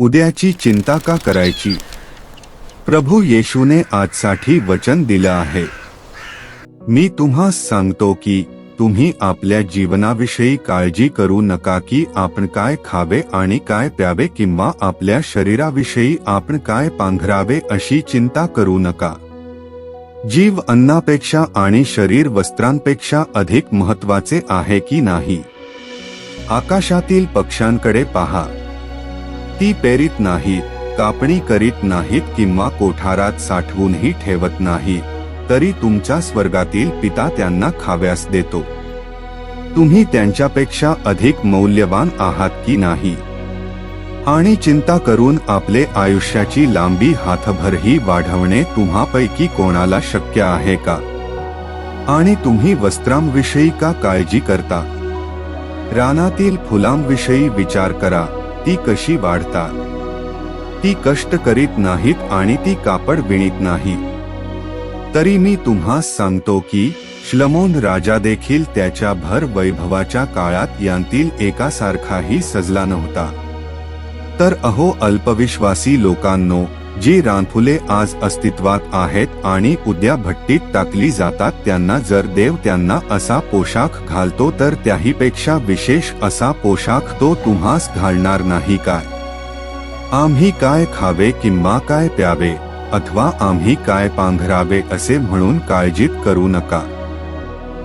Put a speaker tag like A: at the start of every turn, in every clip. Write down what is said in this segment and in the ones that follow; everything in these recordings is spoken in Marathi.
A: उद्याची चिंता का करायची? प्रभू येशूने आजसाठी वचन दिलं आहे. मी तुम्हा सांगतो की तुम्ही आपल्या जीवनाविषयी काळजी करू नका की आपण काय खावे आणि काय प्यावे किंवा आपल्या शरीराविषयी आपण काय पांघरावे अशी चिंता करू नका. जीव अन्नापेक्षा आणि शरीर वस्त्रांपेक्षा अधिक महत्त्वाचे आहे की नाही? आकाशातील पक्ष्यांकडे पहा. ती पेरीत नाहीत कापणी करीत नाहीत किंवा कोठारात साठवूनही ठेवत नाही तरी तुमच्या स्वर्गातील पिता त्यांना खाव्यास देतो. तुम्ही त्यांच्यापेक्षा अधिक मौल्यवान आहात की नाही? आणि चिंता करून आपले आयुष्याची लांबी हातभरही वाढवणे तुम्हापैकी कोणाला शक्य आहे का? आणि तुम्ही वस्त्रांविषयी का काळजी करता? रानातील फुलांविषयी विचार करा. ती कशी वाढतात? ती कष्ट करीत नाहीत आणि ती कापड विणीत नाही. तरी मी तुम्हास सांगतो की श्लमोन राजा देखील त्याच्या भर वैभवाच्या काळात यांतील एकासारखाही सजला नव्हता. तर अहो अल्पविश्वासी लोकांनो जी रानफुले आज अस्तित्वात आहेत आणि उद्या भट्टीत टाकली जातात त्यांना जर देव त्यांना असा पोशाख घालतो तर त्याहीपेक्षा विशेष असा पोशाख तो तुम्हास घालणार नाही काय? आम्ही काय खावे किंवा काय प्यावे अथवा आम्ही काय पांघरावे असे म्हणून काळजीत करू नका.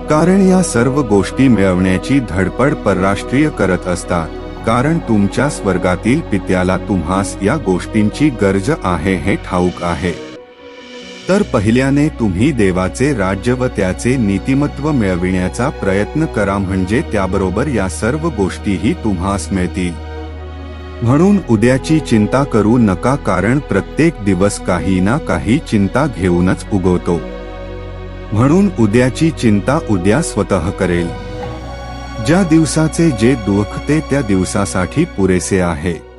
A: कारण या सर्व गोष्टी मिळवण्याची धडपड परराष्ट्रीय करत असतात. कारण तुमच्या स्वर्गातील पित्याला तुम्हास या गोष्टींची गरज आहे हे ठाऊक आहे. तर पहिल्याने तुम्ही देवाचे राज्य व त्याचे नीतिमत्व मिळविण्याचा प्रयत्न करा म्हणजे त्याबरोबर या सर्व गोष्टीही तुम्हास मिळतील. म्हणून उद्याची चिंता करू नका कारण प्रत्येक दिवस काही ना काही चिंता घेऊनच उगवतो. म्हणून उद्याची चिंता उद्या स्वतः करेल. ज्या दिवसाचे जे दुःख ते त्या दिवसासाठी पुरेसे आहे.